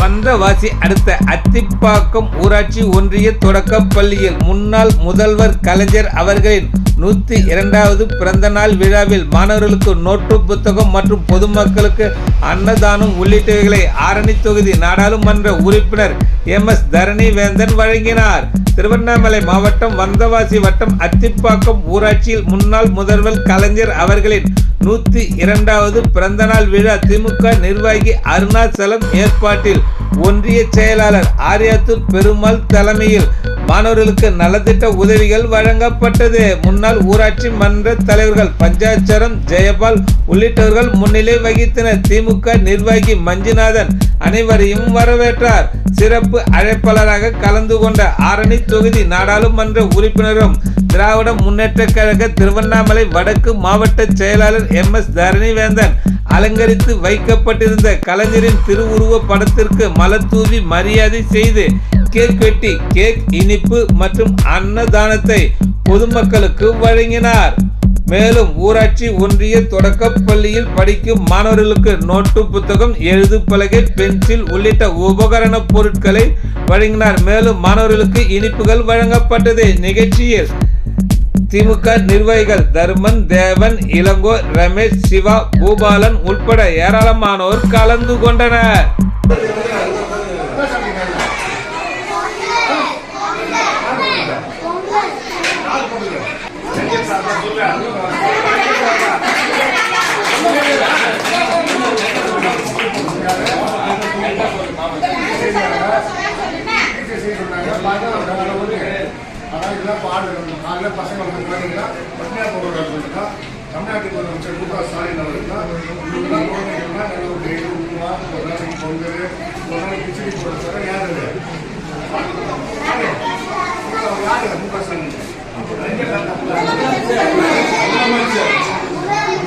வந்தவாசி அடுத்த அத்திப்பாக்கம் ஊராட்சி ஒன்றிய தொடக்க பள்ளியில் முன்னாள் முதல்வர் கலைஞர் அவர்களின் நூற்றி இரண்டாவது பிறந்த நாள் விழாவில் மாணவர்களுக்கு நோட்டு புத்தகம் மற்றும் பொதுமக்களுக்கு அன்னதானம் உள்ளிட்டவைகளை ஆரணி தொகுதி நாடாளுமன்ற உறுப்பினர் எம் எஸ் தரணி வேந்தன் வழங்கினார். திருவண்ணாமலை மாவட்டம் வந்தவாசி வட்டம் அத்திப்பாக்கம் ஊராட்சியில் முன்னாள் முதல்வர் கலைஞர் அவர்களின் நூத்தி இரண்டாவது பிறந்தநாள் விழா திமுக நிர்வாகி அருணாச்சலம் ஏற்பாட்டில் ஒன்றிய செயலாளர் ஆரியாத்தூர் பெருமாள் தலைமையில் மாணவர்களுக்கு நலத்திட்ட உதவிகள் வழங்கப்பட்டது. முன்னாள் ஊராட்சி மன்ற தலைவர்கள் பஞ்சாச்சரம் ஜெயபால் உள்ளிட்டவர்கள் முன்னிலை வகித்தனர். திமுக நிர்வாகி மஞ்சுநாதன் அனைவரையும் வரவேற்றார். சிறப்பு அழைப்பாளராக கலந்து கொண்ட ஆரணி தொகுதி நாடாளுமன்ற உறுப்பினரும் திராவிட முன்னேற்ற கழக திருவண்ணாமலை வடக்கு மாவட்ட செயலாளர் எம் எஸ் தரணிவேந்தன் அலங்கரித்து வைக்கப்பட்டிருந்த கலைஞரின் திருவுருவ படத்திற்கு மலத்தூவி மரியாதை செய்து கேக் வெட்டி கேக் இனிப்பு மற்றும் அன்னதானத்தை பொதுமக்களுக்கு வழங்கினார். மேலும் ஊராட்சி ஒன்றிய தொடக்கப் பள்ளியில் படிக்கும் மாணவர்களுக்கு நோட்டு புத்தகம் எழுது பலகை பென்சில் உள்ளிட்ட உபகரண பொருட்களை வழங்கினார். மேலும் மாணவர்களுக்கு இனிப்புகள் வழங்கப்பட்டது. நிகழ்ச்சியில் திமுக நிர்வாகிகள் தர்மன் தேவன் இளங்கோ ரமேஷ் சிவா பூபாலன் உட்பட ஏராளமானோர் கலந்து கொண்டனர். அதான் இதெல்லாம் பாடுறோம் காலையில் பசங்க வந்து பார்த்தீங்கன்னா பட்னியா போடுறா தமிழ்நாட்டுக்கு முதலமைச்சர் மு க ஸ்டாலின் அவர்கள் இதெல்லாம்